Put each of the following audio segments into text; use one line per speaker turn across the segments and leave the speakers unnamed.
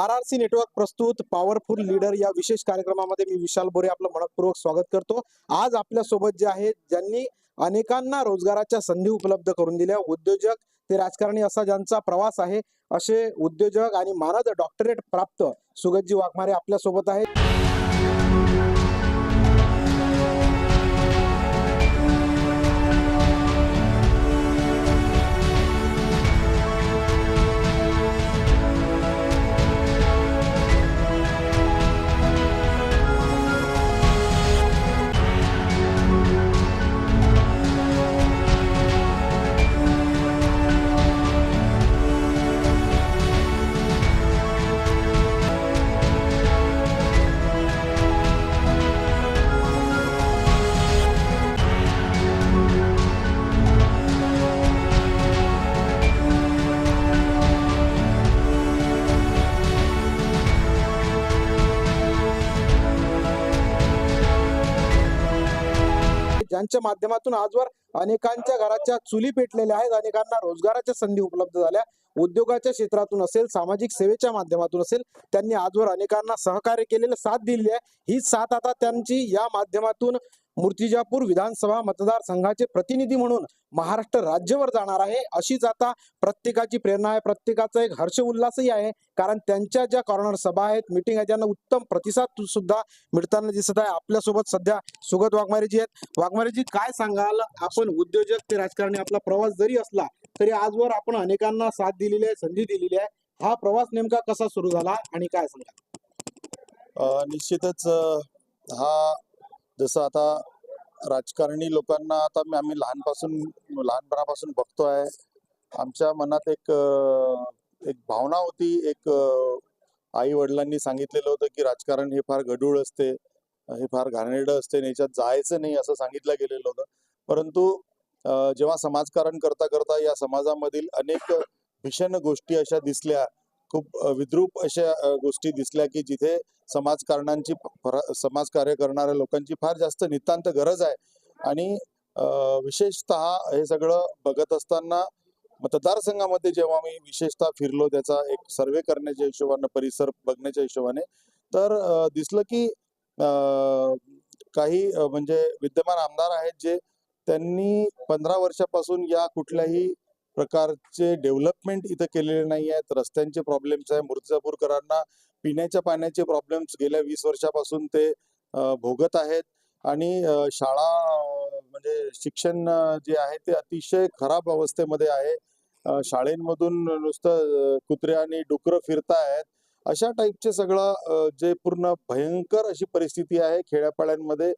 R R C network प्रस्तुत powerful leader या विशेष कार्यक्रमामध्ये मी विशाल बोरे आपलं मनपूर्वक स्वागत करतो. आज आपल्यासोबत जे आहेत ज्यांनी अनेकांना रोजगाराच्या संधी उपलब्ध करून दिल्या. उद्योजक ते राजकारणी असा ज्यांचा प्रवास आहे असे उद्योजक आणि मानद डॉक्टरेट प्राप्त सुगतजी वाघमारे आपल्यासोबत आहेत. यांच्या माध्यमातून आजवर अनेकांच्या घराच्या चुली पेटलेल्या आहेत. अनेकांना रोजगाराच्या संधी उपलब्ध झाल्या. उद्योगाच्या क्षेत्रातून असेल सामाजिक सेवेच्या माध्यमातून असेल त्यांनी आजवर अनेकांना सहकार्य केलेलं साथ दिली आहे. ही साथ आता त्यांची या माध्यमातून मूर्तिजापूर विधानसभा मतदारसंघाचे प्रतिनिधी म्हणून महाराष्ट्र राज्यवर जाणार आहे. अशीच आता प्रत्येकाची प्रेरणा आहे. प्रत्येकाचा एक हर्ष उल्हासही आहे. कारण त्यांच्या ज्या कॉर्नर सभा आहेत मिटिंग आहेत त्यांना उत्तम प्रतिसाद सुद्धा मिळताना दिसत आहे. आपल्यासोबत सध्या सुगत वाघमारेजी आहेत. वाघमारेजी काय सांगाल? आपण उद्योजक ते राजकारणी आपला प्रवास जरी असला तरी आजवर आपण अनेकांना साथ दिलेली आहे संधी दिलेली आहे. हा प्रवास नेमका कसा सुरू झाला आणि काय सांगा
निश्चितच हा जसं आता राजकारणी लोकांना आता आम्ही लहानपासून लहानपणापासून बघतोय आमच्या मनात एक एक भावना होती. एक आई वडिलांनी सांगितलेलं होतं की राजकारण हे फार गढूळ असते. हे फार घाणेरडं असते आणि याच्यात जायचं नाही असं सांगितलं गेलेलं होतं. परंतु जेव्हा समाजकारण करता करता या समाजामधील अनेक भीषण गोष्टी अशा दिसल्या खूप विद्रूप अशा गोष्टी दिसल्या की जिथे समाजकारणांची समाजकार्य करणाऱ्या लोकांची फार जास्त नितांत गरज आहे. आणि विशेषत विशेषतः हे सगळं बघत असताना मतदारसंघामध्ये जेव्हा मी विशेषतः फिरलो त्याचा एक सर्वे करण्याच्या हिशोबाने परिसर बघण्याच्या हिशोबाने तर दिसलं की काही म्हणजे विद्यमान आमदार आहेत जे त्यांनी पंधरा वर्षापासून या कुठल्याही प्रकारचे डेव्हलपमेंट इथं केलेले नाही आहेत. रस्त्यांचे प्रॉब्लेम्स आहे. मूर्तिजापूरकरांना पिण्याच्या पाण्याचे प्रॉब्लेम्स गेल्या वीस वर्षापासून ते भोगत आहेत. आणि शाळा म्हणजे शिक्षण जे आहे ते अतिशय खराब अवस्थेमध्ये आहे. शाळेमधून शाळेंमधून नुसतं कुत्रे आणि डुकरं फिरतायत. अशा टाईपचे सगळं जे पूर्ण भयंकर अशी परिस्थिती आहे खेड्यापाड्यांमध्ये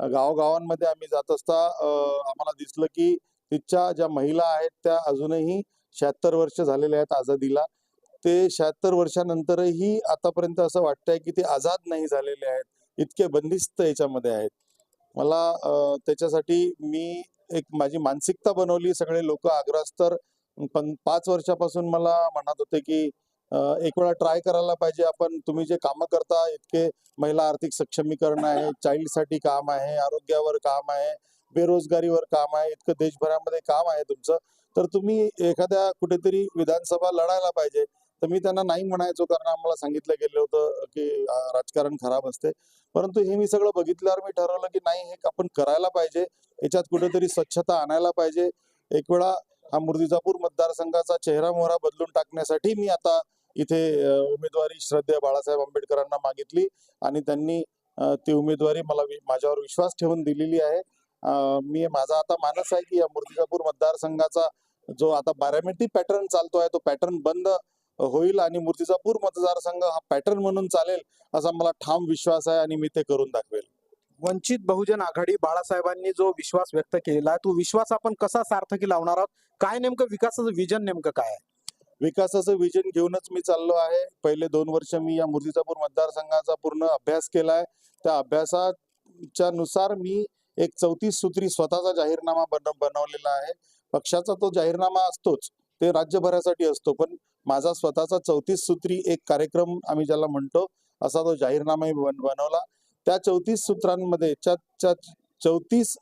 गावगावांमध्ये आम्ही जात असता आम्हाला दिसलं की तिथच्या ज्या महिला आहेत त्या अजूनही शहात्तर वर्ष झालेल्या आहेत आझादीला. ते शहात्तर वर्षानंतरही आतापर्यंत असं वाटतंय की ते आझाद नाही झालेले आहेत. इतके बंदिस्त याच्यामध्ये आहेत. मला त्याच्यासाठी मी एक माझी मानसिकता बनवली. सगळे लोक आग्रहस्तर पण पाच वर्षापासून मला म्हणत होते की एक वेळा ट्राय करायला पाहिजे. आपण तुम्ही जे कामं करता इतके महिला आर्थिक सक्षमीकरण आहे चाइल्डसाठी काम आहे आरोग्यावर काम आहे बेरोजगारीवर काम आहे इतकं देशभरामध्ये काम आहे तुमचं तर तुम्ही एखाद्या कुठेतरी विधानसभा लढायला पाहिजे. तर मी त्यांना नाही म्हणायचो कारण आम्हाला सांगितलं गेलं होतं की राजकारण खराब असते. परंतु हे मी सगळं बघितल्यावर मी ठरवलं की नाही हे आपण करायला पाहिजे. याच्यात कुठेतरी स्वच्छता आणायला पाहिजे. एक वेळा हा मूर्तिजापूर मतदारसंघाचा चेहरा मोहरा बदलून टाकण्यासाठी मी आता इथे उमेदवारी श्रद्धेय बाळासाहेब आंबेडकरांना मागितली आणि त्यांनी ती उमेदवारी मला माझ्यावर विश्वास ठेवून दिलेली आहे. मी माझा आता मानस आहे की या मूर्तिजापूर मतदारसंघाचा जो आता बारामेटी पॅटर्न चालतोय तो पॅटर्न बंद होईल आणि मूर्तिजापूर मतदारसंघ हा पॅटर्न म्हणून चालेल असा मला ठाम विश्वास आहे आणि मी ते करून दाखवेल.
वंचित बहुजन आघाडी बाळासाहेबांनी जो विश्वास व्यक्त केलेला आहे तो विश्वास आपण कसा सार्थकी लावणार आहोत? काय नेमकं विकासाचं विजन नेमकं काय आहे?
विकासाचं विजन घेऊनच मी चाललो आहे. पहिले दोन वर्ष मी या मूर्तिजापूर मतदारसंघाचा पूर्ण अभ्यास केलाय त्या अभ्यासाच्या नुसार मी एक चौतीस सूत्री स्वतःचा जाहीरनामा बन बनवलेला आहे. पक्षाचा तो जाहीरनामा असतोच ते राज्यभरासाठी असतो. पण माझा स्वतःचा चौतीस सूत्री एक कार्यक्रम आम्ही ज्याला म्हणतो असा तो जाहीरनामाही बन बनवला. त्या चौतीस सूत्रांमध्ये चौतीस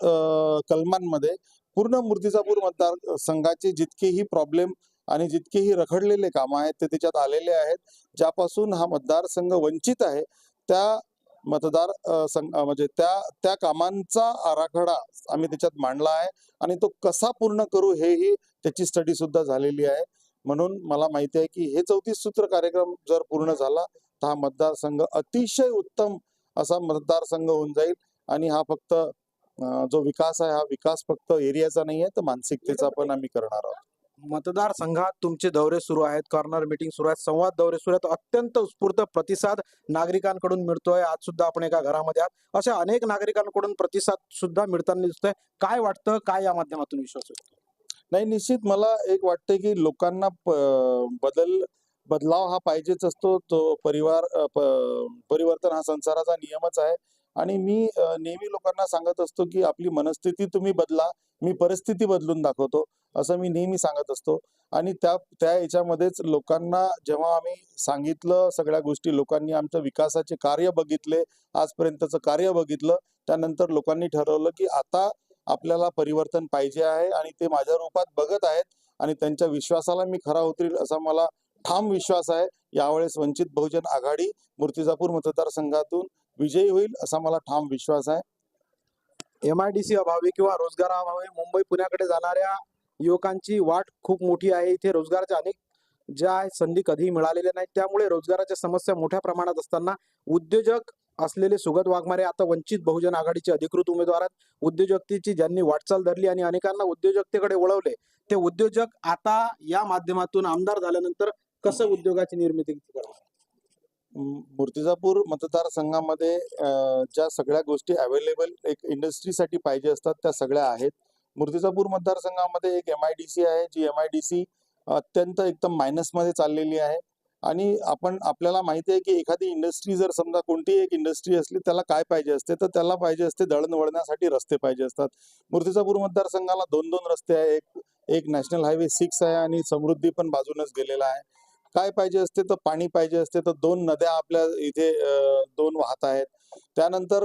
कलमांमध्ये पूर्ण मूर्तिजापूर मतदार संघाचे जितकेही प्रॉब्लेम आणि जितकेही रखडलेले कामं आहेत ते त्याच्यात आलेले आहेत. ज्यापासून हा मतदारसंघ वंचित आहे त्या मतदार संघ म्हणजे त्या त्या कामांचा आराखडा आम्ही त्याच्यात मांडला आहे आणि तो कसा पूर्ण करू हेही त्याची स्टडी सुद्धा झालेली आहे. म्हणून मला माहिती आहे की हे चौतीस सूत्र कार्यक्रम जर पूर्ण झाला तर हा मतदारसंघ अतिशय उत्तम असा मतदारसंघ होऊन जाईल आणि हा फक्त जो विकास आहे हा विकास फक्त एरियाचा नाही आहे तर मानसिकतेचा पण आम्ही करणार आहोत.
मतदारसंघात तुमचे दौरे सुरू आहेत. कॉर्नर मीटिंग सुरू आहेत. संवाद दौरे सुरू आहेत. अत्यंत उत्स्फूर्त प्रतिसाद नागरिकांकडून मिळतोय. आज सुद्धा आपण एका घरामध्ये आहात. अशा अनेक नागरिकांकडून प्रतिसाद सुद्धा मिळताना दिसतोय. काय वाटतं? काय या माध्यमातून विश्वास होतो
नाही निश्चित मला एक वाटतं की लोकांना बदल बदलाव हा पाहिजेच असतो. तो परिवार परिवर्तन हा संसाराचा नियमच आहे. आणि मी नेहमी लोकांना सांगत असतो की आपली मनस्थिती तुम्ही बदला. मी परिस्थिती बदलून दाखवतो. असं मी नेहमी सांगत असतो. आणि त्या त्या याच्यामध्येच लोकांना जेव्हा आम्ही सांगितलं सगळ्या गोष्टी लोकांनी आमचं विकासाचे कार्य बघितले आजपर्यंतचं कार्य बघितलं त्यानंतर लोकांनी ठरवलं की आता आपल्याला परिवर्तन पाहिजे आहे आणि ते माझ्या रूपात बघत आहेत आणि त्यांच्या विश्वासाला मी खरा उतरील असा मला ठाम विश्वास आहे. यावेळेस वंचित बहुजन आघाडी मूर्तिजापूर मतदारसंघातून विजयी होईल असा मला ठाम विश्वास आहे.
एम आय डी सी अभावी किंवा रोजगाराअभावी मुंबई पुण्याकडे जाणाऱ्या युवकांची वाट खूप मोठी आहे. इथे रोजगाराच्या अनेक ज्या आहेत संधी कधीही मिळालेल्या नाहीत. त्यामुळे रोजगाराच्या समस्या मोठ्या प्रमाणात असताना उद्योजक असलेले सुगत वाघमारे आता वंचित बहुजन आघाडीचे अधिकृत उमेदवार आहेत. उद्योजकतेची ज्यांनी वाटचाल धरली आणि अनेकांना उद्योजकतेकडे वळवले ते उद्योजक आता या माध्यमातून आमदार झाल्यानंतर कसं उद्योगाची निर्मिती करणार?
मूर्तिजापूर मतदारसंघामध्ये ज्या सगळ्या गोष्टी अवेलेबल एक इंडस्ट्रीसाठी पाहिजे असतात त्या सगळ्या आहेत. मूर्तिजापूर मतदारसंघामध्ये एक एम आय डी सी आहे G M I D C अत्यंत एकदम मायनसमध्ये चाललेली आहे. आणि आपण आपल्याला माहिती आहे की एखादी इंडस्ट्री जर समजा कोणतीही एक इंडस्ट्री असली त्याला काय पाहिजे असते? तर त्याला पाहिजे असते दळणवळण्यासाठी रस्ते पाहिजे असतात. मूर्तिजापूर मतदारसंघाला दोन दोन रस्ते आहे. एक एक नॅशनल हायवे सिक्स आहे आणि समृद्धी पण बाजूनच गेलेला आहे. काय पाहिजे असते? तर पाणी पाहिजे असते. तर दोन नद्या आपल्या इथे दोन वाहत आहेत. त्यानंतर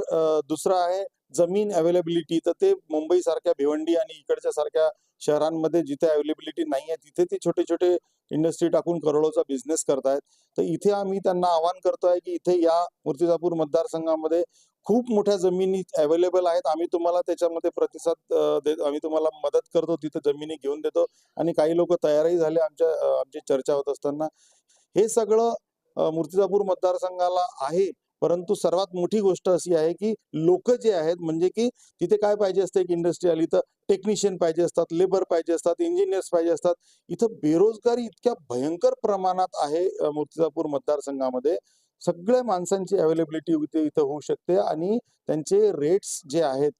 दुसरं आहे जमीन अवेलेबिलिटी तर ते मुंबई सारख्या भिवंडी आणि इकडच्या सारख्या शहरांमध्ये जिथे अवेलेबिलिटी नाही आहे तिथे ते छोटे छोटे इंडस्ट्री टाकून करोडोचा बिझनेस करतायत. तर इथे आम्ही त्यांना आवाहन करतोय की इथे या मूर्तिजापूर मतदारसंघामध्ये खूप मोठ्या जमिनी अवेलेबल आहेत. आम्ही तुम्हाला त्याच्यामध्ये प्रतिसाद देत आम्ही तुम्हाला मदत करतो. तिथे जमिनी घेऊन देतो आणि काही लोक तयारही झाले आमच्या आमची चर्चा होत असताना. हे सगळं मूर्तिजापूर मतदारसंघाला आहे. परंतु सर्वात मोठी गोष्ट अशी आहे की लोक जे आहेत म्हणजे की तिथे काय पाहिजे असते एक इंडस्ट्री आली तर? टेक्निशियन पाहिजे असतात लेबर पाहिजे असतात इंजिनियर्स पाहिजे असतात. इथं बेरोजगारी इतक्या भयंकर प्रमाणात आहे मूर्तिजापूर मतदारसंघामध्ये. सगळ्या माणसांची अवेलेबिलिटी इथं होऊ शकते आणि त्यांचे रेट्स जे आहेत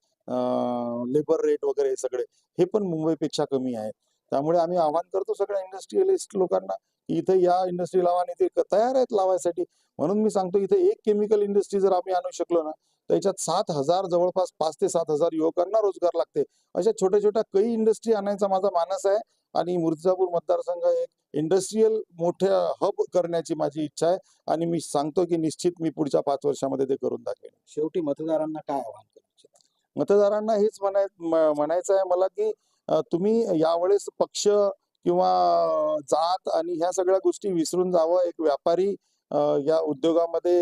लेबर रेट वगैरे सगळे हे पण मुंबईपेक्षा कमी आहे त्यामुळे आम्ही आवाहन करतो सगळ्या इंडस्ट्रियलिस्ट लोकांना इथे या इंडस्ट्री लावा आणि ते तयार आहेत लावायसाठी. म्हणून मी सांगतो इथे एक केमिकल इंडस्ट्री जर आम्ही आणू शकलो ना तर याच्यात सात हजार जवळपास पाच ते सात हजार युवकांना रोजगार लागते. अशा छोट्या छोट्या काही इंडस्ट्री आणायचा माझा मानस आहे आणि मूर्तिजापूर मतदारसंघ एक इंडस्ट्रीयल मोठ्या हब करण्याची माझी इच्छा आहे आणि मी सांगतो की निश्चित मी पुढच्या पाच वर्षामध्ये ते करून दाखवेन.
शेवटी मतदारांना काय आव्हान
मतदारांना हेच म्हणाय म्हणायचं आहे मला की तुम्ही यावेळेस पक्ष किंवा जात आणि ह्या सगळ्या गोष्टी विसरून जावं एक व्यापारी या उद्योगामध्ये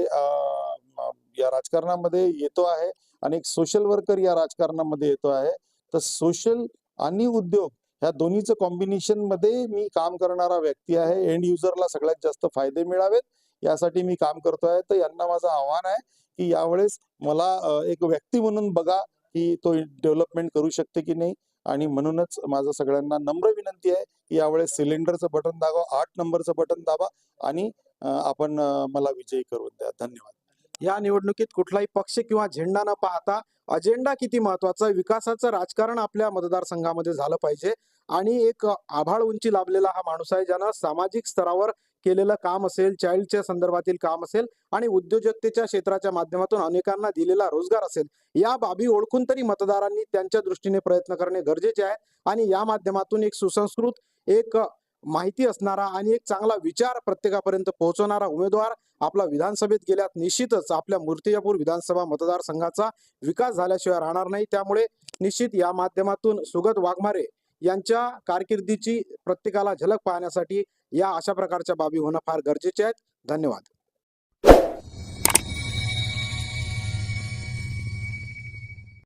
या राजकारणामध्ये येतो आहे आणि एक सोशल वर्कर या राजकारणामध्ये येतो आहे. तर सोशल आणि उद्योग ह्या दोन्हीचं कॉम्बिनेशनमध्ये मी काम करणारा व्यक्ती आहे. एंड युजरला सगळ्यात जास्त फायदे मिळावेत. यासाठी मी काम करतो आहे. तर यांना माझं आव्हान आहे की यावेळेस मला एक व्यक्ती म्हणून बघा की तो डेव्हलपमेंट करू शकते की नाही. आणि म्हणूनच माझं सगळ्यांना नम्र विनंती आहे की यावेळेस सिलेंडरचं बटन दाबा आठ नंबरचं बटन दाबा आणि आपण मला विजयी करून द्या. धन्यवाद.
या निवडणुकीत कुठलाही पक्ष किंवा झेंडा न पाहता अजेंडा किती महत्त्वाचा विकासाचं राजकारण आपल्या मतदारसंघामध्ये झालं पाहिजे. आणि एक आभाळ उंची लाभलेला हा माणूस आहे ज्यानं सामाजिक स्तरावर केलेलं काम असेल चाइल्डच्या संदर्भातील काम असेल आणि उद्योजकतेच्या क्षेत्राच्या माध्यमातून अनेकांना दिलेला रोजगार असेल या बाबी ओळखून तरी मतदारांनी त्यांच्या दृष्टीने प्रयत्न करणे गरजेचे आहे. आणि या माध्यमातून एक सुसंस्कृत एक माहिती असणारा आणि एक चांगला विचार प्रत्येकापर्यंत पोहोचवणारा उमेदवार आपला विधानसभेत गेल्यात निश्चितच आपल्या मूर्तिजापूर विधानसभा मतदारसंघाचा विकास झाल्याशिवाय राहणार नाही. त्यामुळे निश्चित या माध्यमातून सुगत वाघमारे यांच्या कारकिर्दीची प्रत्येकाला झलक पाहण्यासाठी या अशा प्रकारच्या बाबी होणं फार गरजेचे आहेत. धन्यवाद.